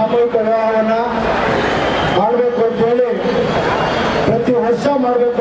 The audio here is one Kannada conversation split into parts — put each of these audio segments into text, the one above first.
ಸಾಮೂಹಿಕ ವಿವಾಹವನ್ನ ಮಾಡಬೇಕು ಅಂತೇಳಿ ಪ್ರತಿ ವರ್ಷ ಮಾಡಬೇಕು.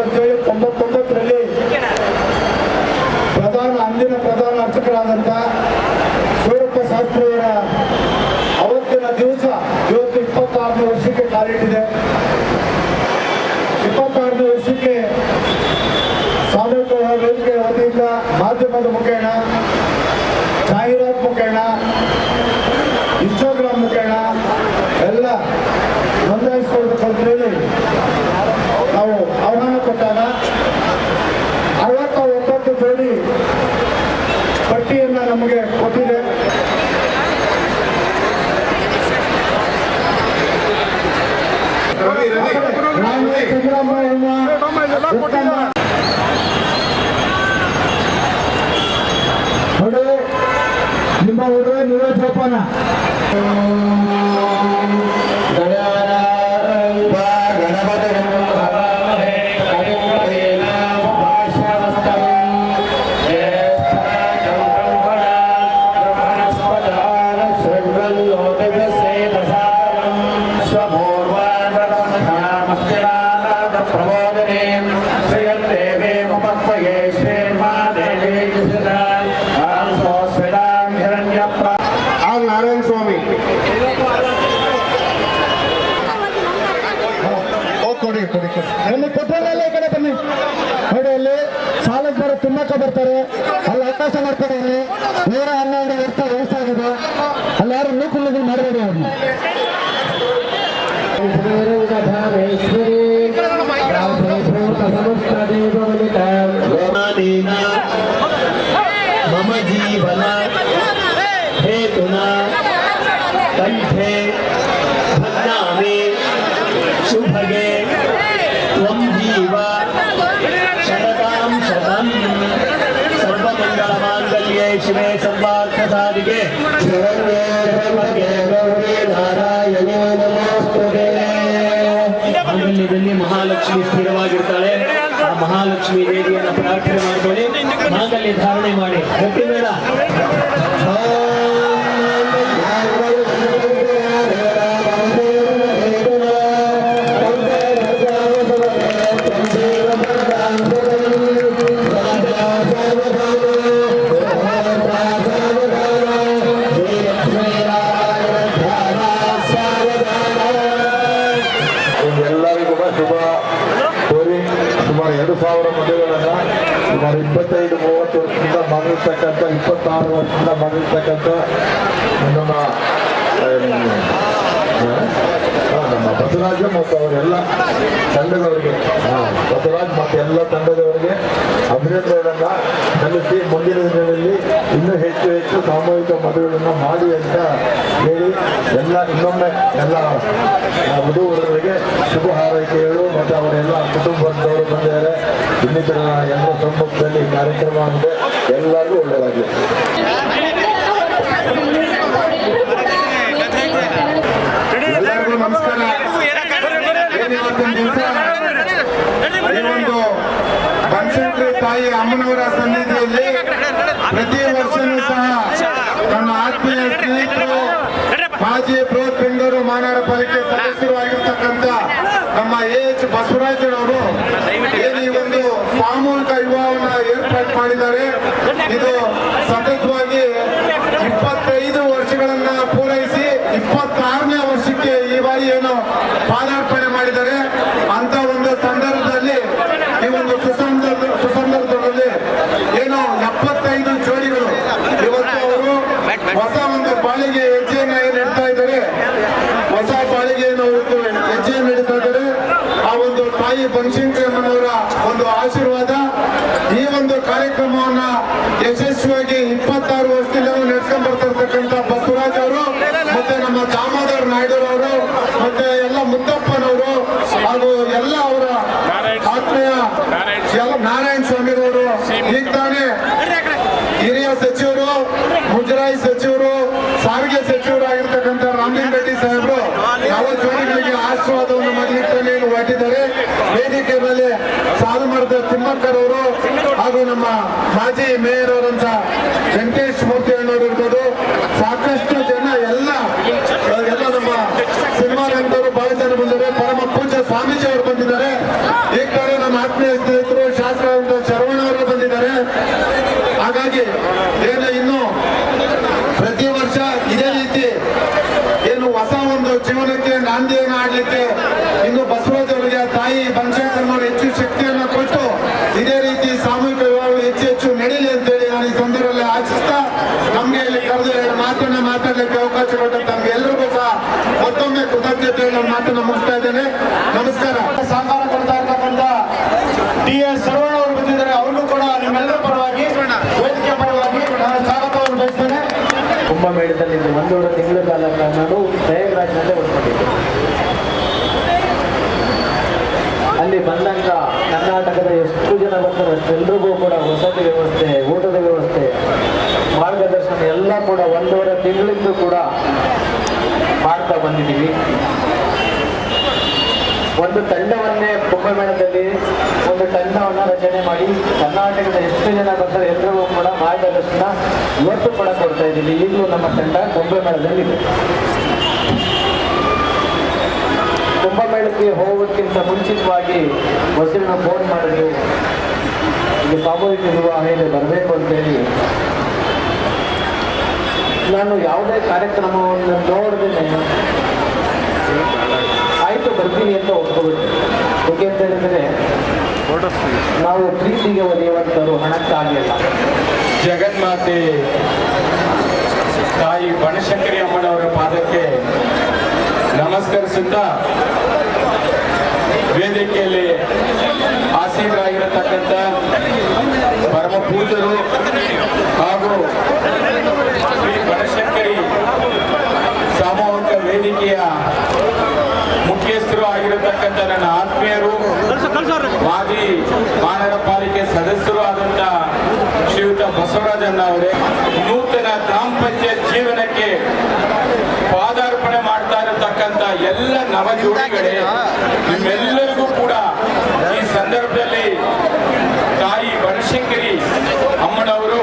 Yeah. வீர அண்ணாடு எடுத்த விவசாய ಮಹಾಲಕ್ಷ್ಮಿ ದೇವಿಯನ್ನು ಪ್ರಾರ್ಥನೆ ಮಾಡಿಕೊಳ್ಳಿ. ಮಾಂಗಲ್ಯ ಧಾರಣೆ ಮಾಡಿರ್ತಕ್ಕಂಥ ಇಪ್ಪತ್ತಾರು ವರ್ಷದಿಂದ ಮಾಡಿರ್ತಕ್ಕಂಥ ನಮ್ಮ ನಮ್ಮ ಬಸವರಾಜ ಮತ್ತು ಅವರೆಲ್ಲ ತಂಡದವರಿಗೆ ಬಸವರಾಜ್ ಮತ್ತು ಎಲ್ಲ ತಂಡದವರಿಗೆ ಅಭಿನಂದನೆಗಳನ್ನ ಸಲ್ಲಿಸಿ ಮುಂದಿನ ದಿನಗಳಲ್ಲಿ ಇನ್ನೂ ಹೆಚ್ಚು ಹೆಚ್ಚು ಸಾಮೂಹಿಕ ಮದುವೆಗಳನ್ನು ಮಾಡಿ ಅಂತ ಹೇಳಿ ಎಲ್ಲ ಇನ್ನೊಮ್ಮೆ ಎಲ್ಲ ವಧುವರರಿಗೆ ಶುಭ ಹಾರೈಕೆಗಳು ಮತ್ತು ಅವರೆಲ್ಲ ಕುಟುಂಬದವರು ಬಂದಿದ್ದಾರೆ. ಇನ್ನಿತರ ಎಲ್ಲರ ಸಮ್ಮುಖದಲ್ಲಿ ಕಾರ್ಯಕ್ರಮ ಅಂದರೆ ಎಲ್ಲರಿಗೂ ಒಳ್ಳೆಯದಾಗಲಿ. ಎಲ್ಲರಿಗೂ ನಮಸ್ಕಾರ. ಈ ಒಂದು ಬನಶಂಕರಿ ತಾಯಿ ಅಮ್ಮನವರ ಸನ್ನಿಧಿಯಲ್ಲಿ ಪ್ರತಿ ವರ್ಷನೂ ಸಹ ನಮ್ಮ ಆತ್ಮೀಯ ಸ್ನೇಹಿತರು ಮಾಜಿ ಬೃಹತ್ ಬೆಂಗಳೂರು ಮಹಾನಗರ ಪಾಲಿಕೆ ಸದಸ್ಯರು ಆಗಿರ್ತಕ್ಕಂಥ ನಮ್ಮ ಎ ಎಚ್ ಬಸವರಾಜರವರು ಏನು ಈ ಒಂದು ಸಾಮೂಹಿಕ ವಿವಾಹವನ್ನ ಏರ್ಪಾಟ್ ಮಾಡಿದ್ದಾರೆ. ಇದು ಸತತವಾಗಿ ಇಪ್ಪತ್ತೈದು ವರ್ಷಗಳನ್ನ ಪೂರೈಸಿ ಇಪ್ಪತ್ತಾರನೇ ವರ್ಷಕ್ಕೆ ಈ ಬಾರಿ ಏನು ಪಾದಾರ್ಪಣೆ ಮಾಡಿದ್ದಾರೆ. ಅಂತ ಒಂದು ಸಂದರ್ಭದಲ್ಲಿ ಈ ಒಂದು ಸುಸಂದರ್ಭ ಸುಸಂದರ್ಭದಲ್ಲಿ ಏನು ಎಪ್ಪತ್ತೈದು ಜೋಡಿಗಳು. ಇವತ್ತು ಅವರು ಹೊಸ ಒಂದು ಬಾಳಿಗೆ ಹೆಜ್ಜೆಯನ್ನು ಏನ್ ಇಡ್ತಾ ಇದ್ದಾರೆ? ಹೊಸ ಬಾಳಿಗೆಯನ್ನು ಇವತ್ತು ಹೆಜ್ಜೆಯನ್ನು ಇಡ್ತಾ ಇದ್ದಾರೆ. ಆ ಒಂದು ತಾಯಿ ಬನಶಂಕರಿ ಅಮ್ಮನವರ ಒಂದು ಆಶೀರ್ವಾದ ಕಾರ್ಯಕ್ರಮವನ್ನ ಯಶಸ್ವಿಯಾಗಿ ಇಪ್ಪತ್ತಾರು ವರ್ಷದಿಂದ ನಡೆಸ್ಕೊಂಡ್ ಬೆಂಗಳೂರು ಭಾವಿಸ್ತಾರೆ ಬಂದಿದ್ದಾರೆ ಪರಮ ಪೂಜ್ಯ ಸ್ವಾಮೀಜಿ ಅವರು ಬಂದಿದ್ದಾರೆ. ತಿಂಗಳ ಕಾಲ ನಾನು ಪ್ರಯಾಗ್ರಾಜ್ನಲ್ಲೇ ಉಳ್ಕೊಂಡಿದ್ದೆ ಅಲ್ಲಿ ಬಂದಾಗ ಕರ್ನಾಟಕದ ಎಷ್ಟು ಜನ ಬರ್ತಾರೆ ಅಷ್ಟೆಲ್ಲರಿಗೂ ಕೂಡ ವಸತಿ ವ್ಯವಸ್ಥೆ, ಊಟದ ವ್ಯವಸ್ಥೆ, ಮಾರ್ಗದರ್ಶನ ಎಲ್ಲ ಕೂಡ ಒಂದೂವರೆ ತಿಂಗಳಿಂದ ಕೂಡ ಮಾಡ್ತಾ ಬಂದಿದ್ದೀವಿ. ಒಂದು ತಂಡವನ್ನೇ ಕುಂಭಮೇಳದಲ್ಲಿ, ಒಂದು ತಂಡವನ್ನ ರಚನೆ ಮಾಡಿ, ಕರ್ನಾಟಕದ ಎಷ್ಟು ಜನ ಬರ್ತಾರೆ ಎಲ್ಲರಿಗೂ ಕೂಡ ಮಾರ್ಗದರ್ಶನ ಇವತ್ತು ಕೂಡ ಕೊಡ್ತಾ ಇದ್ದೀವಿ. ಈಗಲೂ ನಮ್ಮ ತಂಡ ಕುಂಭಮೇಳದಲ್ಲಿ ಇದೆ. ಕುಂಭಮೇಳಕ್ಕೆ ಹೋಗೋದಕ್ಕಿಂತ ಮುಂಚಿತವಾಗಿ ಬಸ್ಸಿನ ಫೋನ್ ಮಾಡಿದ್ವಿ ಇಲ್ಲಿ ಸಾಮೂಹಿಕ ವಿವಾಹ ಇದೆ ಬರಬೇಕು ಅಂತೇಳಿ. ನಾನು ಯಾವುದೇ ಕಾರ್ಯಕ್ರಮವನ್ನು ನೋಡದೇನೆ ಆಯ್ತು ಬರ್ತೀನಿ ಅಂತ ಒಪ್ಕೊಬಿಟ್ಟು ಯಾಕೆ ಅಂತ ಹೇಳಿದ್ರೆ ನಾವು ಪ್ರೀತಿಗೆ ಒಲಿಯುವಂಥದ್ದು ಹಣಕ್ಕಾಗಿಲ್ಲ ಜಗನ್ಮಾತೆ ತಾಯಿ ಬನಶಂಕರಿ ಅಮ್ಮನವರ ಪಾದಕ್ಕೆ ನಮಸ್ಕರಿಸುತ್ತಾ ವೇದಿಕೆಯಲ್ಲಿ ಆಸೀನರಾಗಿರತಕ್ಕಂಥ ಪರಮ ಪೂಜರು ಹಾಗೂ ಶ್ರೀ ಬನಶಂಕರಿ ಸಾಮೂಹಿಕ ವೇದಿಕೆಯ ಮುಖ್ಯಸ್ಥರು ಆಗಿರತಕ್ಕಂಥ ನನ್ನ ಆತ್ಮೀಯರು ಮಾಜಿ ಮಹಾನಗರ ಪಾಲಿಕೆ ಸದಸ್ಯರು ಆದಂತ ಶ್ರೀಯುತ ಬಸವರಾಜಣ್ಣ ಅವರೇ ನೂತನ ದಾಂಪತ್ಯ ಜೀವನಕ್ಕೆ ಪಾದಾರ್ಪಣೆ ಮಾಡ್ತಾ ಇರತಕ್ಕಂತ ಎಲ್ಲ ನವ ಜೋಡಿಗಳೇ ನಿಮ್ಮೆಲ್ಲರಿಗೂ ಕೂಡ ಈ ಸಂದರ್ಭದಲ್ಲಿ ತಾಯಿ ಬನಶಂಕರಿ ಅಮ್ಮನವರು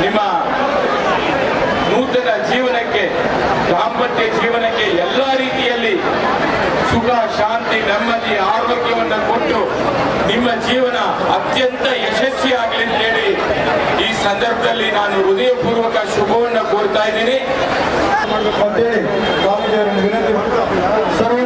ನಿಮ್ಮ ನೂತನ ಜೀವನಕ್ಕೆ ದಾಂಪತ್ಯ ಜೀವನಕ್ಕೆ ಎಲ್ಲ ರೀತಿಯಲ್ಲಿ ಸುಖ ಶಾಂತಿ ನೆಮ್ಮದಿ ಆರೋಗ್ಯವನ್ನು ಕೊಟ್ಟು ನಿಮ್ಮ ಜೀವನ ಅತ್ಯಂತ ಯಶಸ್ವಿ ಯಶಸ್ವಿಯಾಗಲಿ ಅಂತೇಳಿ ಈ ಸಂದರ್ಭದಲ್ಲಿ ನಾನು ಹೃದಯಪೂರ್ವಕ ಶುಭವನ್ನು ಕೋರ್ತಾ ಇದ್ದೀನಿ. ಅಂತೇಳಿ ಸ್ವಾಮೀಜಿಯವರನ್ನು ವಿನಂತಿ ಸರ್ವ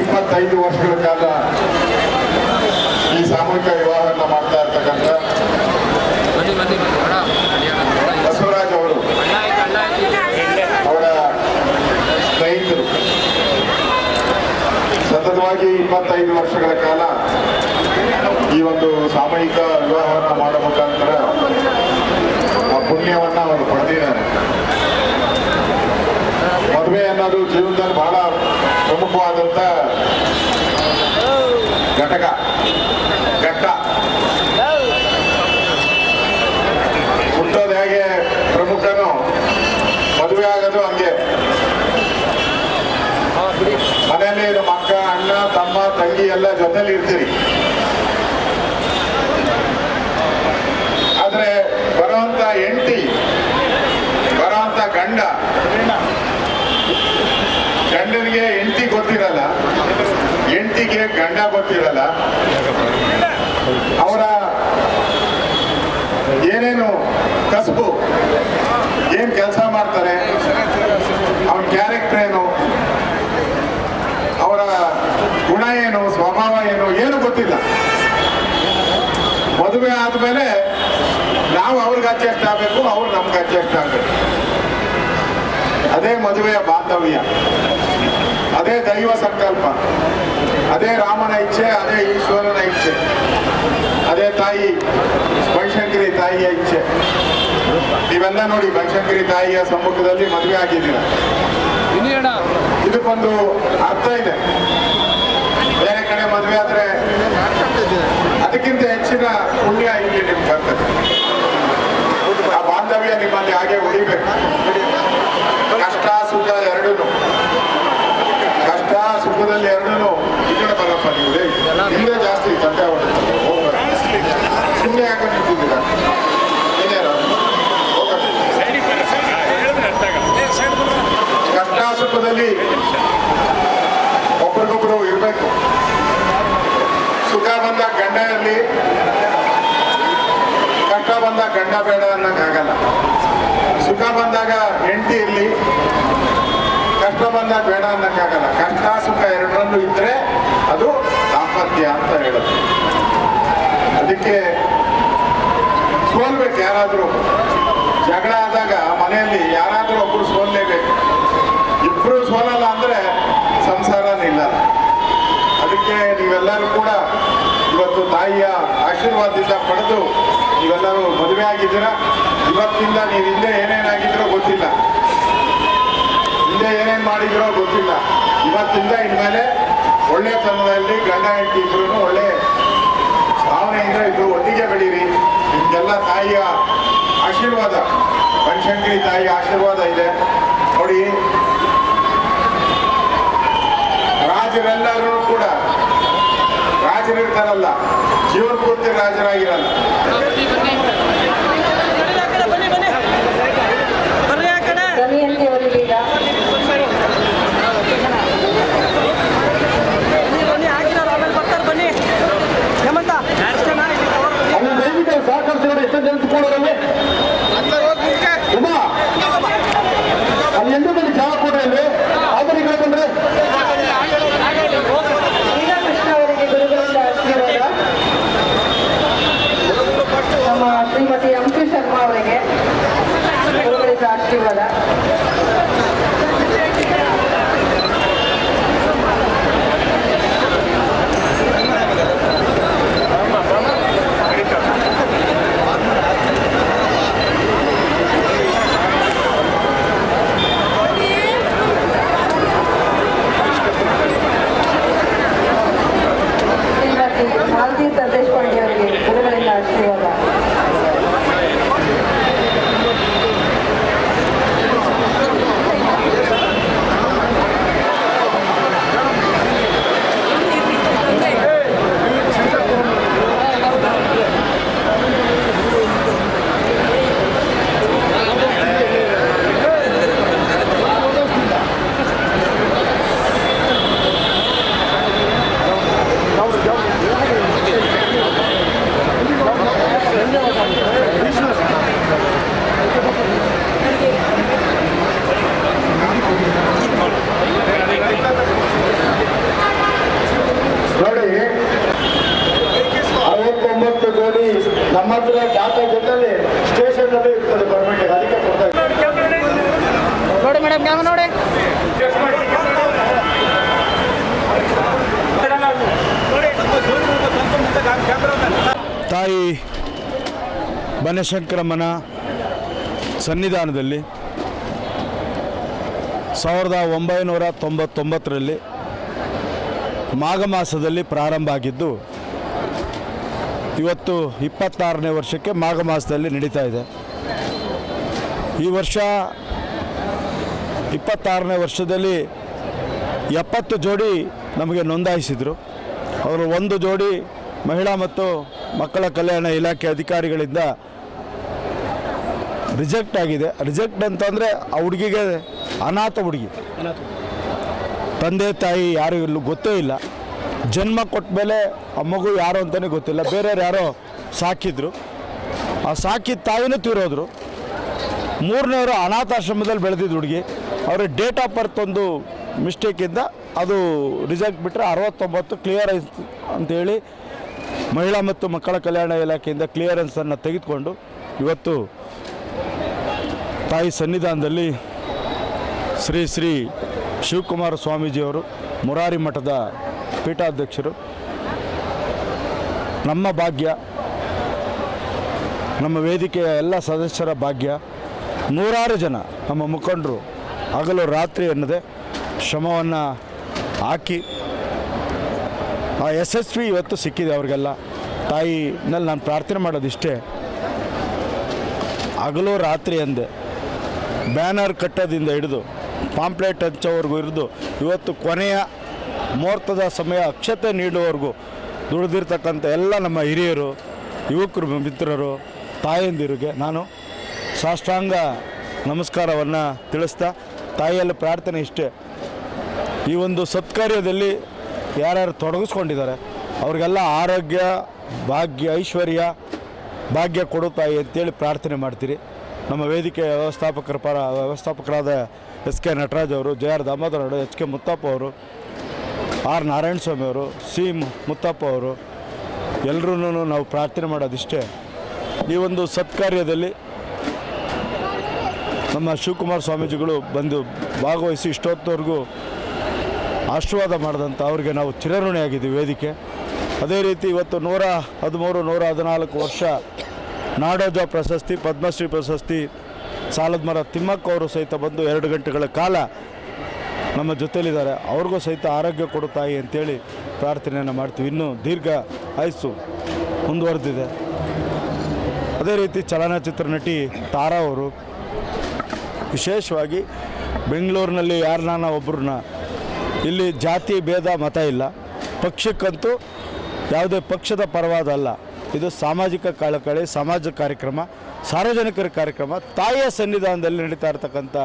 ಇಪ್ಪತ್ತೈದು ವರ್ಷಗಳ ಕಾಲ ಈ ಸಾಮೂಹಿಕ ವಿವಾಹವನ್ನು ಮಾಡ್ತಾ ಇರ್ತಕ್ಕಂಥ ಬಸವರಾಜ್ ಅವರು. ಅವರ ಸ್ನೇಹಿತರು. ಸತತವಾಗಿ ಇಪ್ಪತ್ತೈದು ವರ್ಷಗಳ ಕಾಲ ಈ ಒಂದು ಸಾಮೂಹಿಕ ವಿವಾಹವನ್ನು ಮಾಡೋ ಮುಖಾಂತರ ಆ ಪುಣ್ಯವನ್ನ ಅವರು ಪಡೆದಿದ್ದಾರೆ. ಅನ್ನೋದು ಜೀವನದಲ್ಲಿ ಬಹಳ ಪ್ರಮುಖವಾದಂತ ಘಟಕ. ಘಟ್ಟ. ಹುಟ್ಟೋದು ಹೇಗೆ ಪ್ರಮುಖನೋ, ಮದುವೆ ಆಗೋದು ಹಂಗೆ. ಮನೆಯಲ್ಲಿ ನಮ್ಮ ಅಕ್ಕ, ಅಣ್ಣ, ತಮ್ಮ, ತಂಗಿ ಎಲ್ಲ ಜೊತೆಲಿ ಇರ್ತೀರಿ. ಆದ್ರೆ ಬರುವಂತ ಹೆಂಡತಿ ಬರೋಂತ ಗಂಡ ಗಂಡನಿಗೆ ಹೆಂಡತಿ ಗೊತ್ತಿರಲ್ಲ ಹೆಂಡತಿಗೆ ಗಂಡ ಗೊತ್ತಿರಲ್ಲ. ಅವರ ಏನೇನು ಕಸಬು, ಏನ್ ಕೆಲಸ ಮಾಡ್ತಾರೆ, ಅವ್ರ ಕ್ಯಾರೆಕ್ಟರ್ ಏನು, ಅವರ ಗುಣ ಏನು, ಸ್ವಭಾವ ಏನು ಏನು ಗೊತ್ತಿಲ್ಲ. ಮದುವೆ ಆದ್ಮೇಲೆ ನಾವು ಅವ್ರಿಗೆ ಅಡ್ಜಸ್ಟ್ ಆಗಬೇಕು, ಅವ್ರು ನಮ್ಗೆ ಅಡ್ಜಸ್ಟ್ ಆಗಬೇಕು. ಅದೇ ಮದುವೆಯ ಬಾಂಧವ್ಯ. ಅದೇ ದೈವ ಸಂಕಲ್ಪ. ಅದೇ ರಾಮನ ಇಚ್ಛೆ ಅದೇ ಈಶ್ವರನ ಇಚ್ಛೆ. ಅದೇ ತಾಯಿ ಬೈಶಂಕರಿ ತಾಯಿಯ ಇಚ್ಛೆ. ನೀವೆಲ್ಲ ನೋಡಿ ಬೈಶಂಕರಿ ತಾಯಿಯ ಸಮ್ಮುಖದಲ್ಲಿ ಮದುವೆ ಆಗಿದ್ದೀರ? ಇದಕ್ಕೊಂದು ಅರ್ಥ ಇದೆ. ಬೇರೆ ಕಡೆ ಮದುವೆ ಆದ್ರೆ ಅದಕ್ಕಿಂತ ಹೆಚ್ಚಿನ ಪುಣ್ಯ ಇಲ್ಲಿ ನಿಮ್ಗೆ ಬರ್ತದೆ. ಆ ಬಾಂಧವ್ಯ ನಿಮ್ಮಲ್ಲಿ ಹಾಗೆ ಉಳಿಬೇಕು ಕಷ್ಟ ಸುಖ ಎರಡೂ ಸುಖದಲ್ಲಿ ಎರಡೂ ಈ ಕಡೆ ಬರಪ್ಪ ನೀವು ಲೇ. ನಿಮ್ದೇ ಜಾಸ್ತಿ ತಂದೆ ಸುಮ್ಮನೆ ಯಾಕೆ ನಿಂತಿದ್ದೀರಾ? ಸುಖದಲ್ಲಿ ಒಬ್ರಿಗೊಬ್ರು ಇರಬೇಕು. ಸುಖ ಬಂದ ಗಂಡ ಇರಲಿ ಕಷ್ಟ ಬಂದ ಗಂಡ ಬೇಡ ಅನ್ನೋಕ್ಕಾಗಲ್ಲ. ಸುಖ ಬಂದಾಗ ಹೆಂಡತಿ ಇರಲಿ ಕಷ್ಟ ಬಂದಾಗ ಬೇಡ ಅನ್ನಕ್ಕಾಗಲ್ಲ. ಕಷ್ಟ, ಸುಖ ಎರಡರಲ್ಲೂ ಇದ್ರೆ ಅದು ದಾಂಪತ್ಯ ಅಂತ ಹೇಳೋದು. ಅದಕ್ಕೆ ಸೋಲ್ಬೇಕು ಯಾರಾದರೂ ಜಗಳ ಆದಾಗ ಮನೆಯಲ್ಲಿ ಯಾರಾದರೂ ಒಬ್ಬರು ಸೋಲ್ಲೇಬೇಕು. ಇಬ್ಬರು ಸೋಲಲ್ಲ ಅಂದರೆ ಸಂಸಾರ ನಿಲ್ಲಲ್ಲ ಅದಕ್ಕೆ ನೀವೆಲ್ಲರೂ ಕೂಡ ಇವತ್ತು ತಾಯಿಯ ಆಶೀರ್ವಾದದಿಂದ ಪಡೆದು ನೀವೆಲ್ಲರೂ ಮದುವೆ ಆಗಿದ್ದೀರಾ ಇವತ್ತಿಂದ ನೀವು ಹಿಂದೆ ಏನೇನಾಗಿದ್ರೋ ಗೊತ್ತಿಲ್ಲ. ಹಿಂದೆ ಏನೇನು ಮಾಡಿದ್ರೋ ಗೊತ್ತಿಲ್ಲ. ಇವತ್ತಿಂದ ಇನ್ಮೇಲೆ ಒಳ್ಳೆತನದಲ್ಲಿ ಗಂಡ ಹೆಂಡತಿ ಇಬ್ರು ಒಳ್ಳೆ ಭಾವನೆಯಿಂದ ಇಬ್ರು ಒಟ್ಟಿಗೆ ಬೆಳೀರಿ. ನಿಮ್ಗೆಲ್ಲ ತಾಯಿಯ ಆಶೀರ್ವಾದ, ಬನಶಂಕರಿ ತಾಯಿಯ ಆಶೀರ್ವಾದ ಇದೆ. ನೋಡಿ, ರಾಜರೆಲ್ಲರೂ ಕೂಡ ರಾಜರಿರ್ತಾರಲ್ಲ ಜೀವನ ಪೂರ್ತಿ ರಾಜರಾಗಿರಲ್ಲ. ಸಾಕಷ್ಟು ಬನಶಂಕರಮ್ಮನ ಸನ್ನಿಧಾನದಲ್ಲಿ ಸಾವಿರದ ಒಂಬೈನೂರ ತೊಂಬತ್ತೊಂಬತ್ತರಲ್ಲಿ ಮಾಘ ಮಾಸದಲ್ಲಿ ಪ್ರಾರಂಭ ಆಗಿದ್ದು, ಇವತ್ತು ಇಪ್ಪತ್ತಾರನೇ ವರ್ಷಕ್ಕೆ ಮಾಘ ಮಾಸದಲ್ಲಿ ನಡೀತಾ ಇದೆ. ಈ ವರ್ಷ ಇಪ್ಪತ್ತಾರನೇ ವರ್ಷದಲ್ಲಿ ಎಪ್ಪತ್ತು ಜೋಡಿ ನಮಗೆ ನೋಂದಾಯಿಸಿದರು. ಅವರು ಒಂದು ಜೋಡಿ ಮಹಿಳಾ ಮತ್ತು ಮಕ್ಕಳ ಕಲ್ಯಾಣ ಇಲಾಖೆ ಅಧಿಕಾರಿಗಳಿಂದ ರಿಜೆಕ್ಟ್ ಆಗಿದೆ. ರಿಜೆಕ್ಟ್ ಅಂತಂದರೆ ಆ ಹುಡುಗಿಗೆ ಅನಾಥ ಹುಡುಗಿ. ತಂದೆ ತಾಯಿ ಯಾರು ಇಲ್ಲೂ ಗೊತ್ತೇ ಇಲ್ಲ. ಜನ್ಮ ಕೊಟ್ಟ ಮೇಲೆ ಆ ಮಗು ಯಾರು ಅಂತಲೇ ಗೊತ್ತಿಲ್ಲ. ಬೇರೆಯವ್ರು ಯಾರೋ ಸಾಕಿದ್ರು. ಆ ಸಾಕಿದ ತಾಯಿನೂ ತೀರೋದ್ರು. ಮೂರನೇವರು ಅನಾಥಾಶ್ರಮದಲ್ಲಿ ಬೆಳೆದಿದ್ದು ಹುಡುಗಿ. ಅವ್ರ ಡೇಟ್ ಆಫ್ ಬರ್ತ್ ಒಂದು ಮಿಸ್ಟೇಕಿಂದ ಅದು ರಿಸಲ್ಟ್ ಬಿಟ್ಟರೆ ಅರವತ್ತೊಂಬತ್ತು ಕ್ಲಿಯರ್ ಆಯಿತು ಅಂತೇಳಿ ಮಹಿಳಾ ಮತ್ತು ಮಕ್ಕಳ ಕಲ್ಯಾಣ ಇಲಾಖೆಯಿಂದ ಕ್ಲಿಯರೆನ್ಸನ್ನು ತೆಗೆದುಕೊಂಡು ಇವತ್ತು ತಾಯಿ ಸನ್ನಿಧಾನದಲ್ಲಿ ಶ್ರೀ ಶ್ರೀ ಶಿವಕುಮಾರ ಸ್ವಾಮೀಜಿಯವರು ಮುರಾರಿ ಮಠದ ಪೀಠಾಧ್ಯಕ್ಷರು. ನಮ್ಮ ಭಾಗ್ಯ, ನಮ್ಮ ವೇದಿಕೆಯ ಎಲ್ಲ ಸದಸ್ಯರ ಭಾಗ್ಯ, ನೂರಾರು ಜನ ನಮ್ಮ ಮುಖಂಡರು ಹಗಲು ರಾತ್ರಿ ಎನ್ನದೆ ಶ್ರಮವನ್ನು ಹಾಕಿ, ಆ ಯಶಸ್ವಿ ಇವತ್ತು ಸಿಕ್ಕಿದೆ ಅವ್ರಿಗೆಲ್ಲ. ತಾಯಿನಲ್ಲಿ ನಾನು ಪ್ರಾರ್ಥನೆ ಮಾಡೋದಿಷ್ಟೇ. ಹಗಲು ರಾತ್ರಿ ಎಂದೆ ಬ್ಯಾನರ್ ಕಟ್ಟೋದಿಂದ ಹಿಡಿದು ಪಾಂಪ್ಲೆಟ್ ಹಂಚೋವರೆಗೂ ಹಿಡಿದು ಇವತ್ತು ಕೊನೆಯ ಮುಹೂರ್ತದ ಸಮಯ, ಅಕ್ಷತೆ ನೀಡುವವರೆಗೂ ದುಡಿದಿರ್ತಕ್ಕಂಥ ಎಲ್ಲ ನಮ್ಮ ಹಿರಿಯರು, ಯುವಕರು, ಮಿತ್ರರು, ತಾಯಂದಿರಿಗೆ ನಾನು ಸಾಷ್ಟಾಂಗ ನಮಸ್ಕಾರವನ್ನು ತಿಳಿಸ್ತಾ, ತಾಯಿಯಲ್ಲಿ ಪ್ರಾರ್ಥನೆ ಇಷ್ಟೇ. ಈ ಒಂದು ಸತ್ಕಾರ್ಯದಲ್ಲಿ ಯಾರ್ಯಾರು ತೊಡಗಿಸ್ಕೊಂಡಿದ್ದಾರೆ, ಅವ್ರಿಗೆಲ್ಲ ಆರೋಗ್ಯ, ಭಾಗ್ಯ, ಐಶ್ವರ್ಯ, ಭಾಗ್ಯ ಕೊಡು ತಾಯಿ ಅಂತೇಳಿ ಪ್ರಾರ್ಥನೆ ಮಾಡ್ತೀರಿ. ನಮ್ಮ ವೇದಿಕೆ ವ್ಯವಸ್ಥಾಪಕರ ಪರ, ವ್ಯವಸ್ಥಾಪಕರಾದ ಎಸ್ ಕೆ ನಟರಾಜ್ ಅವರು, ಜೆ ಆರ್ ದಾಮೋದರ ಅವರು, ಎಚ್ ಕೆ ಮುತ್ತಪ್ಪ ಅವರು, ಆರ್ ನಾರಾಯಣಸ್ವಾಮಿ ಅವರು, ಸಿ ಮುತ್ತಪ್ಪ ಅವರು ಎಲ್ಲರೂ ನಾವು ಪ್ರಾರ್ಥನೆ ಮಾಡೋದಿಷ್ಟೇ. ಈ ಒಂದು ಸತ್ಕಾರ್ಯದಲ್ಲಿ ನಮ್ಮ ಶಿವಕುಮಾರ ಸ್ವಾಮೀಜಿಗಳು ಬಂದು ಭಾಗವಹಿಸಿ ಇಷ್ಟೊತ್ತವರೆಗೂ ಆಶೀರ್ವಾದ ಮಾಡಿದಂಥ ಅವ್ರಿಗೆ ನಾವು ಚಿರಋಣಿಯಾಗಿದ್ದೀವಿ ವೇದಿಕೆ. ಅದೇ ರೀತಿ ಇವತ್ತು ನೂರ ಹದಿಮೂರು, ನೂರ ಹದಿನಾಲ್ಕು ವರ್ಷ ನಾಡೋಜ ಪ್ರಶಸ್ತಿ, ಪದ್ಮಶ್ರೀ ಪ್ರಶಸ್ತಿ, ಸಾಲದ ಮರ ತಿಮ್ಮಕ್ಕ ಅವರು ಸಹಿತ ಬಂದು ಎರಡು ಗಂಟೆಗಳ ಕಾಲ ನಮ್ಮ ಜೊತೆಯಲ್ಲಿದ್ದಾರೆ. ಅವ್ರಿಗೂ ಸಹಿತ ಆರೋಗ್ಯ ಕೊಡುತ್ತಾಯಿ ತಾಯಿ ಅಂತೇಳಿ ಪ್ರಾರ್ಥನೆಯನ್ನು ಮಾಡ್ತೀವಿ. ಇನ್ನೂ ದೀರ್ಘ ಆಯಸ್ಸು ಮುಂದುವರೆದಿದೆ. ಅದೇ ರೀತಿ ಚಲನಚಿತ್ರ ನಟಿ ತಾರಾ ಅವರು ವಿಶೇಷವಾಗಿ ಬೆಂಗಳೂರಿನಲ್ಲಿ ಯಾರನ್ನ ಒಬ್ಬರನ್ನ ಇಲ್ಲಿ ಜಾತಿ, ಭೇದ, ಮತ ಇಲ್ಲ. ಪಕ್ಷಕ್ಕಂತೂ ಯಾವುದೇ ಪಕ್ಷದ ಪರವಾದಲ್ಲ ಇದು ಸಾಮಾಜಿಕ ಕಳಕಳಿ ಸಮಾಜ ಕಾರ್ಯಕ್ರಮ, ಸಾರ್ವಜನಿಕರ ಕಾರ್ಯಕ್ರಮ, ತಾಯಿಯ ಸನ್ನಿಧಾನದಲ್ಲಿ ನಡೀತಾ ಇರ್ತಕ್ಕಂಥ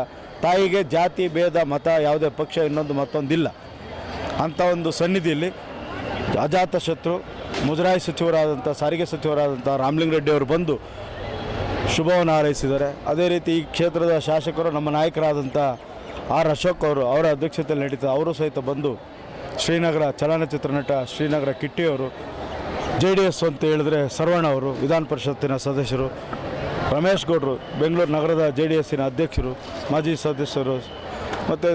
ತಾಯಿಗೆ ಜಾತಿ, ಭೇದ, ಮತ ಯಾವುದೇ ಪಕ್ಷ ಇನ್ನೊಂದು ಮತ್ತೊಂದಿಲ್ಲ. ಅಂಥ ಒಂದು ಸನ್ನಿಧಿಯಲ್ಲಿ ಅಜಾತ ಶತ್ರು, ಮುಜರಾಯಿ ಸಚಿವರಾದಂಥ, ಸಾರಿಗೆ ಸಚಿವರಾದಂಥ ರಾಮಲಿಂಗರೆಡ್ಡಿ ಅವರು ಬಂದು ಶುಭವನ್ನು ಹಾರೈಸಿದ್ದಾರೆ. ಅದೇ ರೀತಿ ಈ ಕ್ಷೇತ್ರದ ಶಾಸಕರು, ನಮ್ಮ ನಾಯಕರಾದಂಥ ಆರ್ ಅಶೋಕ್ ಅವರು ಅವರ ಅಧ್ಯಕ್ಷತೆಯಲ್ಲಿ ನಡೀತಾ, ಅವರು ಸಹಿತ ಬಂದು ಶ್ರೀನಗರ ಚಲನಚಿತ್ರ ನಟ ಶ್ರೀನಗರ ಕಿಟ್ಟಿಯವರು ಜೆ ಡಿ ಎಸ್ ಅಂತ ಹೇಳಿದ್ರೆ ಸರ್ವಣ್ಣ ಅವರು, ವಿಧಾನ ಪರಿಷತ್ತಿನ ಸದಸ್ಯರು, ರಮೇಶ್ ಗೌಡರು, ಬೆಂಗಳೂರು ನಗರದ ಜೆ ಡಿ ಎಸ್ಸಿನ ಅಧ್ಯಕ್ಷರು, ಮಾಜಿ ಸದಸ್ಯರು, ಮತ್ತು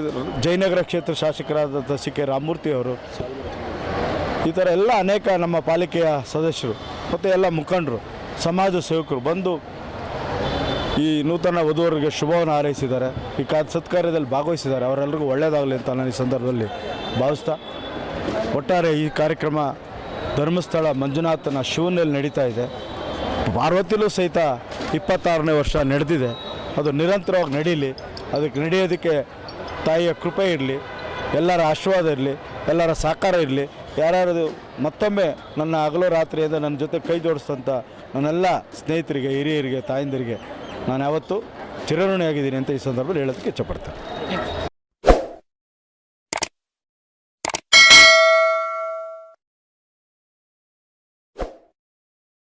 ಜಯನಗರ ಕ್ಷೇತ್ರ ಶಾಸಕರಾದಂಥ ಸಿ ಕೆ ರಾಮಮೂರ್ತಿ ಅವರು, ಈ ಥರ ಎಲ್ಲ ಅನೇಕ ನಮ್ಮ ಪಾಲಿಕೆಯ ಸದಸ್ಯರು, ಮತ್ತು ಎಲ್ಲ ಮುಖಂಡರು, ಸಮಾಜ ಸೇವಕರು ಬಂದು ಈ ನೂತನ ವಧುವರಿಗೆ ಶುಭವನ್ನು ಹಾರೈಸಿದ್ದಾರೆ. ಈ ಕಾ ಸತ್ಕಾರ್ಯದಲ್ಲಿ ಭಾಗವಹಿಸಿದ್ದಾರೆ. ಅವರೆಲ್ಲರಿಗೂ ಒಳ್ಳೆಯದಾಗಲಿ ಅಂತ ನಾನು ಈ ಸಂದರ್ಭದಲ್ಲಿ ಭಾವಿಸ್ತಾ, ಒಟ್ಟಾರೆ ಈ ಕಾರ್ಯಕ್ರಮ ಧರ್ಮಸ್ಥಳ ಮಂಜುನಾಥನ ಶಿವನಲ್ಲಿ ನಡೀತಾ ಇದೆ. ಪಾರ್ವತಿಲೂ ಸಹಿತ ಇಪ್ಪತ್ತಾರನೇ ವರ್ಷ ನಡೆದಿದೆ. ಅದು ನಿರಂತರವಾಗಿ ನಡೀಲಿ. ಅದಕ್ಕೆ ನಡೆಯೋದಕ್ಕೆ ತಾಯಿಯ ಕೃಪೆ ಇರಲಿ. ಎಲ್ಲರ ಆಶೀರ್ವಾದ ಇರಲಿ. ಎಲ್ಲರ ಸಹಕಾರ ಇರಲಿ. ಯಾರ್ಯಾರು ಮತ್ತೊಮ್ಮೆ ನನ್ನ ಹಗಲು ರಾತ್ರಿಯಿಂದ ನನ್ನ ಜೊತೆ ಕೈ ಜೋಡಿಸ್ತಂಥ ನನ್ನೆಲ್ಲ ಸ್ನೇಹಿತರಿಗೆ, ಹಿರಿಯರಿಗೆ, ತಾಯಂದಿರಿಗೆ ನಾನು ಯಾವತ್ತೂ ಚಿರಋಣಿಯಾಗಿದ್ದೀನಿ ಅಂತ ಈ ಸಂದರ್ಭದಲ್ಲಿ ಹೇಳೋದಕ್ಕೆ ಇಷ್ಟಪಡ್ತೇನೆ